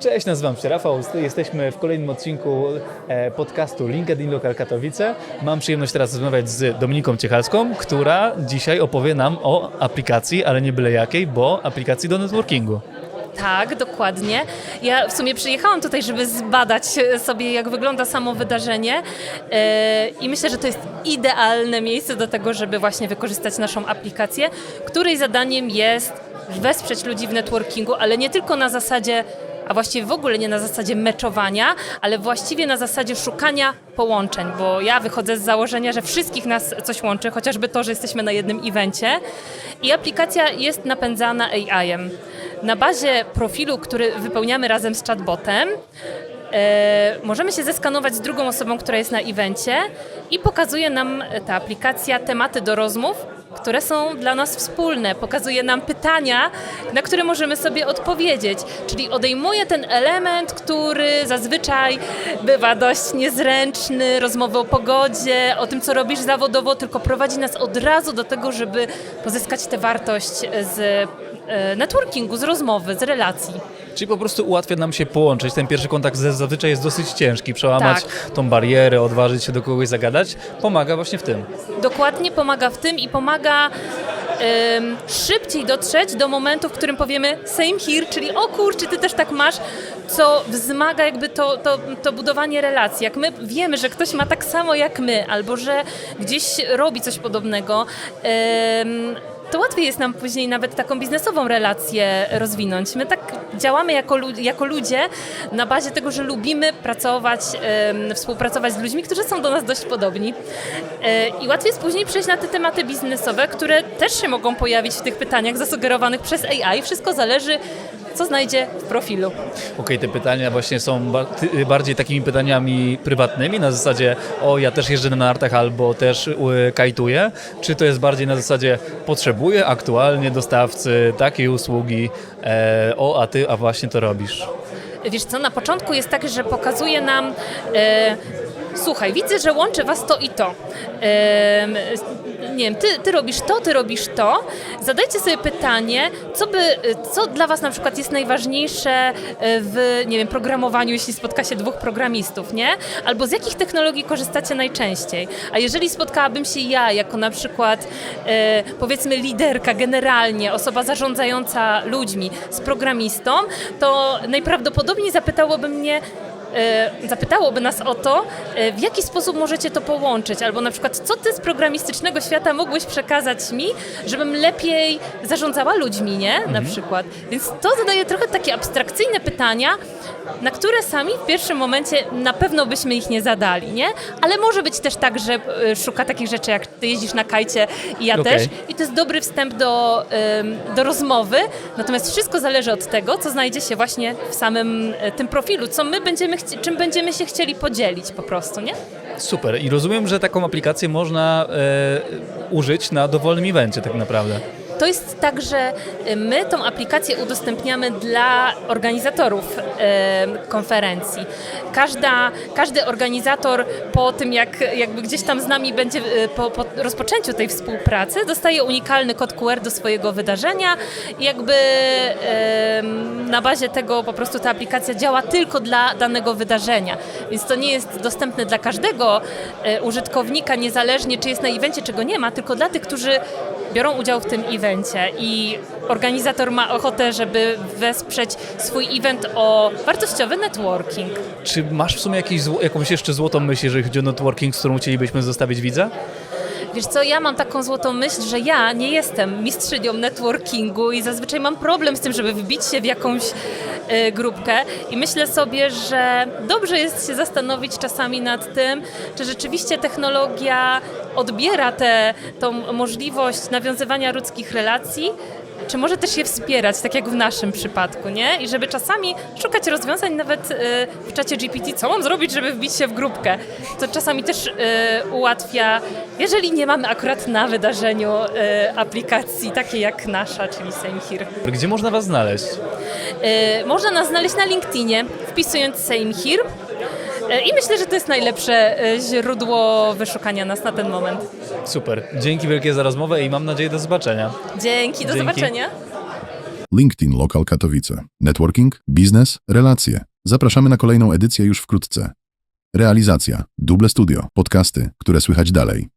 Cześć, nazywam się Rafał. Jesteśmy w kolejnym odcinku e, podcastu LinkedIn Local Katowice. Mam przyjemność teraz rozmawiać z Dominiką Ciechalską, która dzisiaj opowie nam o aplikacji, ale nie byle jakiej, bo aplikacji do networkingu. Tak, dokładnie. Ja w sumie przyjechałam tutaj, żeby zbadać sobie, jak wygląda samo wydarzenie e, i myślę, że to jest idealne miejsce do tego, żeby właśnie wykorzystać naszą aplikację, której zadaniem jest wesprzeć ludzi w networkingu, ale nie tylko na zasadzie a właściwie w ogóle nie na zasadzie meczowania, ale właściwie na zasadzie szukania połączeń, bo ja wychodzę z założenia, że wszystkich nas coś łączy, chociażby to, że jesteśmy na jednym evencie i aplikacja jest napędzana AI-em. Na bazie profilu, który wypełniamy razem z chatbotem, e, możemy się zeskanować z drugą osobą, która jest na evencie i pokazuje nam ta aplikacja tematy do rozmów, które są dla nas wspólne. Pokazuje nam pytania, na które możemy sobie odpowiedzieć. Czyli odejmuje ten element, który zazwyczaj bywa dość niezręczny, rozmowy o pogodzie, o tym, co robisz zawodowo, tylko prowadzi nas od razu do tego, żeby pozyskać tę wartość z e, networkingu, z rozmowy, z relacji. Czyli po prostu ułatwia nam się połączyć. Ten pierwszy kontakt ze- zazwyczaj jest dosyć ciężki. Przełamać Tak. tą barierę, odważyć się do kogoś zagadać. Pomaga właśnie w tym. dokładnie pomaga w tym i pomaga em, szybciej dotrzeć do momentu, w którym powiemy same here, czyli o kurczę, ty też tak masz, co wzmaga jakby to, to, to budowanie relacji. Jak my wiemy, że ktoś ma tak samo jak my, albo że gdzieś robi coś podobnego, to łatwiej jest nam później nawet taką biznesową relację rozwinąć. My tak działamy jako, jako ludzie na bazie tego, że lubimy pracować, em, współpracować z ludźmi, którzy są do nas dość podobni. E, I łatwiej jest później przejść na te tematy biznesowe, które też się mogą pojawić w tych pytaniach zasugerowanych przez AI. Wszystko zależy, co znajdzie w profilu. Okej, te pytania właśnie są bardziej takimi pytaniami prywatnymi, na zasadzie o, ja też jeżdżę na nartach albo też y, kajtuję, czy to jest bardziej na zasadzie potrzebuję aktualnie dostawcy takiej usługi, e, o, a ty, a właśnie to robisz. Wiesz co, na początku jest tak, że pokazuje nam. Słuchaj, widzę, że łączy was to i to. Nie wiem, ty, ty robisz to, ty robisz to. Zadajcie sobie pytanie, co, by, co dla was na przykład jest najważniejsze e, w, nie wiem, programowaniu, jeśli spotka się dwóch programistów, nie? Albo z jakich technologii korzystacie najczęściej? A jeżeli spotkałabym się ja, jako na przykład, e, powiedzmy, liderka generalnie, osoba zarządzająca ludźmi z programistą, to najprawdopodobniej zapytałoby mnie, zapytałoby nas o to, e, w jaki sposób możecie to połączyć, albo na przykład, co ty z programistycznego świata mógłbyś przekazać mi, żebym lepiej zarządzała ludźmi, nie? Na przykład. Więc to zadaje trochę takie abstrakcyjne pytania, na które sami w pierwszym momencie na pewno byśmy ich nie zadali, nie? Ale może być też tak, że e, szuka takich rzeczy, jak ty jeździsz na kajcie i ja Okej. też. I to jest dobry wstęp do, do rozmowy, natomiast wszystko zależy od tego, co znajdzie się właśnie w samym e, tym profilu, co my będziemy, czym będziemy się chcieli podzielić po prostu, nie? Super. I rozumiem, że taką aplikację można e, użyć na dowolnym evencie tak naprawdę. To jest tak, że y, my tą aplikację udostępniamy dla organizatorów konferencji. Każda, każdy organizator po tym, jak jakby gdzieś tam z nami będzie e, po, po rozpoczęciu tej współpracy, dostaje unikalny kod QR do swojego wydarzenia i jakby na bazie tego po prostu ta aplikacja działa tylko dla danego wydarzenia. Więc to nie jest dostępne dla każdego e, użytkownika, niezależnie czy jest na evencie, czy go nie ma, tylko dla tych, którzy biorą udział w tym evencie i organizator ma ochotę, żeby wesprzeć swój event o wartościowy networking. Czy masz w sumie jakiś, jakąś jeszcze złotą myśl, jeżeli chodzi o networking, z którą chcielibyśmy zostawić widza? Wiesz co, ja mam taką złotą myśl, że ja nie jestem mistrzynią networkingu i zazwyczaj mam problem z tym, żeby wbić się w jakąś grupkę i myślę sobie, że dobrze jest się zastanowić czasami nad tym, czy rzeczywiście technologia odbiera tę możliwość nawiązywania ludzkich relacji, czy może też je wspierać, tak jak w naszym przypadku, nie? I żeby czasami szukać rozwiązań nawet y, w czacie GPT, co mam zrobić, żeby wbić się w grupkę. To czasami też y, ułatwia, jeżeli nie mamy akurat na wydarzeniu y, aplikacji takiej jak nasza, czyli Here. Gdzie można was znaleźć? Można nas znaleźć na LinkedInie, wpisując. Y, I myślę, że to jest najlepsze y, źródło wyszukania nas na ten moment. Super. Dzięki wielkie za rozmowę i mam nadzieję do zobaczenia. Dzięki, do Dzięki. zobaczenia. LinkedIn Lokal Katowice. Networking, biznes, relacje. Zapraszamy na kolejną edycję już wkrótce. Realizacja, Duble Studio, podcasty, które słychać dalej.